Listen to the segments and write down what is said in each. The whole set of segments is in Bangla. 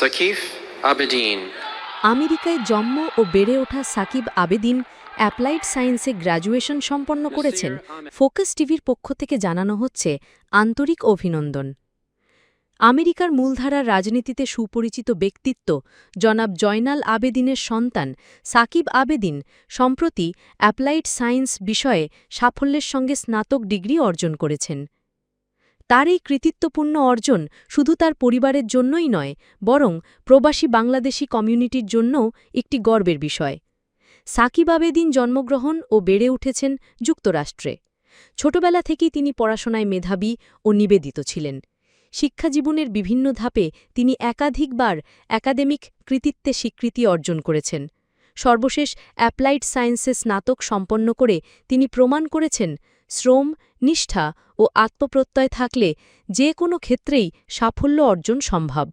Sakif Abedin. আমেরিকায় জন্ম ও বেড়ে ওঠা সাকিব আবেদিন অ্যাপ্লাইড সায়েন্সে গ্র্যাজুয়েশন সম্পন্ন করেছেন। ফোকাস টিভির পক্ষ থেকে জানানো হচ্ছে আন্তরিক অভিনন্দন। আমেরিকার মূলধারার রাজনীতিতে সুপরিচিত ব্যক্তিত্ব জনাব জয়নাল আবেদিনের সন্তান সাকিব আবেদিন সম্প্রতি অ্যাপ্লাইড সায়েন্স বিষয়ে সাফল্যের সঙ্গে স্নাতক ডিগ্রি অর্জন করেছেন। তার এই কৃতিত্বপূর্ণ অর্জন শুধু তার পরিবারের জন্যই নয়, বরং প্রবাসী বাংলাদেশি কমিউনিটির জন্যও একটি গর্বের বিষয়। সাকিব আবেদিন জন্মগ্রহণ ও বেড়ে উঠেছেন যুক্তরাষ্ট্রে। ছোটবেলা থেকেই তিনি পড়াশোনায় মেধাবী ও নিবেদিত ছিলেন। শিক্ষাজীবনের বিভিন্ন ধাপে তিনি একাধিকবার একাডেমিক কৃতিত্বে স্বীকৃতি অর্জন করেছেন। সর্বশেষ অ্যাপ্লাইড সায়েন্সে স্নাতক সম্পন্ন করে তিনি প্রমাণ করেছেন শ্রম, নিষ্ঠা ও আত্মপ্রত্যয় থাকলে যে কোনো ক্ষেত্রেই সাফল্য অর্জন সম্ভব।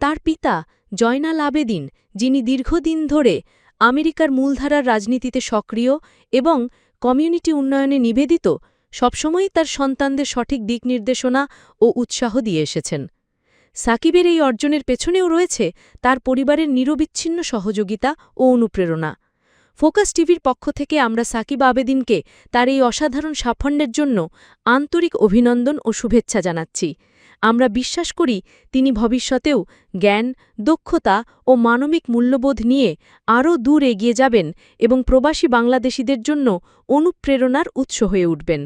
তার পিতা জয়নাল আবেদিন, যিনি দীর্ঘদিন ধরে আমেরিকার মূলধারার রাজনীতিতে সক্রিয় এবং কমিউনিটি উন্নয়নে নিবেদিত, সবসময়ই তার সন্তানদের সঠিক দিক নির্দেশনা ও উৎসাহ দিয়ে এসেছেন। সাকিবের এই অর্জনের পেছনেও রয়েছে তার পরিবারের নিরবিচ্ছিন্ন সহযোগিতা ও অনুপ্রেরণা। ফোকাস টিভির পক্ষ থেকে আমরা সাকিব আবেদিনকে তার এই অসাধারণ সাফল্যের জন্য আন্তরিক অভিনন্দন ও শুভেচ্ছা জানাচ্ছি। আমরা বিশ্বাস করি তিনি ভবিষ্যতেও জ্ঞান, দক্ষতা ও মানবিক মূল্যবোধ নিয়ে আরও দূর এগিয়ে যাবেন এবং প্রবাসী বাংলাদেশিদের জন্য অনুপ্রেরণার উৎস হয়ে উঠবেন।